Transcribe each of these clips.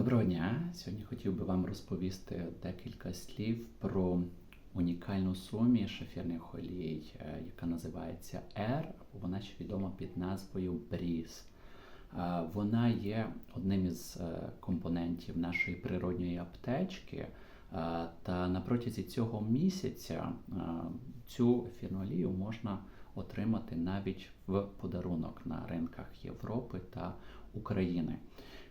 Доброго дня! Сьогодні хотів би вам розповісти декілька слів про унікальну суміш ефірних олій, е, яка називається R, вона ще відома під назвою Breeze. Е, Вона є одним із е, компонентів нашої природньої аптечки. Та на протязі цього місяця цю ефірну олію можна отримати навіть в подарунок на ринках Європи та України.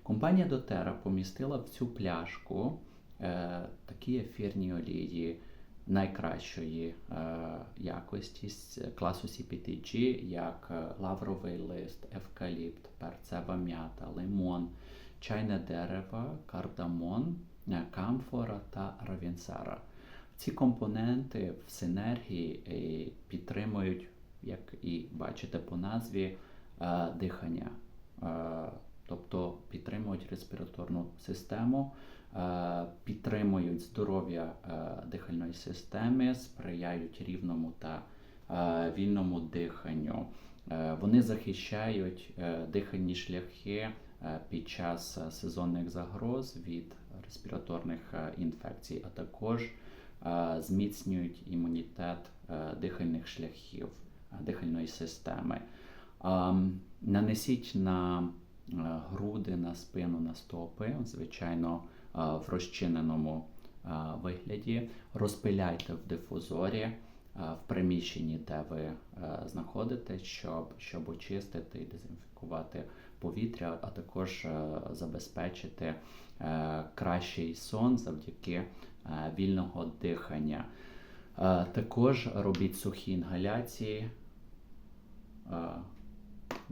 Компанія Дотера помістила в цю пляшку е, такі ефірні олії найкращої е, якості з класу CPTG, як е, лавровий лист, евкаліпт, перцева м'ята, лимон, чайне дерево, кардамон, е, камфора та равінсара. Ці компоненти в синергії е, підтримують, як і бачите по назві, дихання. Тобто підтримують респіраторну систему, е, підтримують здоров'я е, дихальної системи, сприяють рівному та е, вільному диханню. Вони захищають дихальні шляхи під час сезонних загроз від респіраторних інфекцій, а також зміцнюють імунітет дихальних шляхів дихальної системи. Нанесіть на груди, на спину, на стопи, звичайно, е, в розчиненому е, вигляді. Розпиляйте в дифузорі е, в приміщенні, де ви е, знаходитесь, щоб, щоб очистити і дезінфікувати повітря, а також е, забезпечити е, кращий сон завдяки е, вільного дихання. Е, Також робіть сухі інгаляції.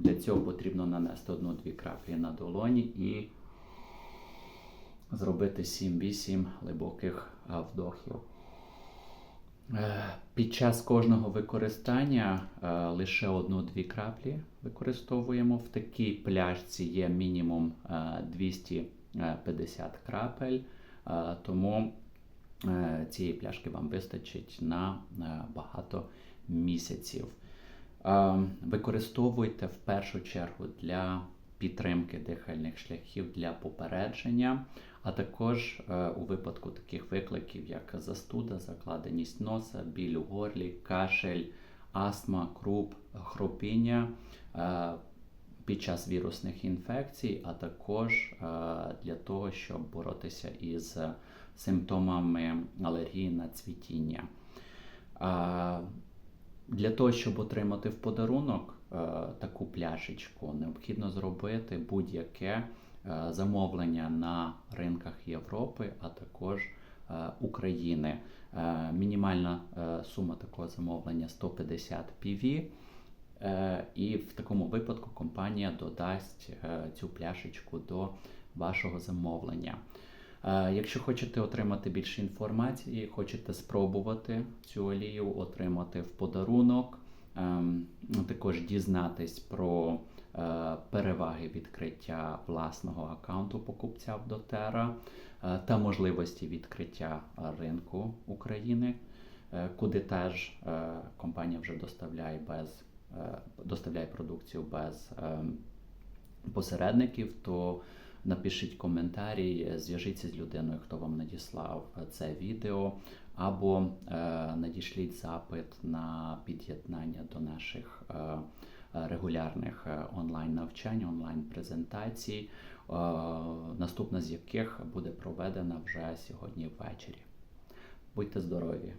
Для цього потрібно нанести одну-дві краплі на долоні і зробити 7-8 глибоких вдохів. Е, Під час кожного використання е, лише одну-дві краплі використовуємо. В такій пляшці є мінімум е, 250 крапель, е, тому е, цієї пляшки вам вистачить на багато місяців. Е, Використовуйте в першу чергу для підтримки дихальних шляхів для попередження, а також е, у випадку таких викликів, як застуда, закладеність носа, біль у горлі, кашель, астма, круп, хропіння е, під час вірусних інфекцій, а також для того, щоб боротися із симптомами алергії на цвітіння. Для того, щоб отримати в подарунок е, таку пляшечку, необхідно зробити будь-яке е, замовлення на ринках Європи, а також е, України. Мінімальна сума такого замовлення 150 PV. І в такому випадку компанія додасть цю пляшечку до вашого замовлення. Е, Якщо хочете отримати більше інформації, хочете спробувати цю олію отримати в подарунок, ем, також дізнатись про е, переваги відкриття власного аккаунту покупця в Дотера е, та можливості відкриття ринку України, куди теж компанія вже доставляє без доставляє продукцію без ем, посередників, то напишіть коментарі, зв'яжіться з людиною, хто вам надіслав це відео, або е, надішліть запит на під'єднання до наших е, регулярних е, онлайн-навчань, онлайн-презентацій, наступна з яких буде проведена вже сьогодні ввечері. Будьте здорові!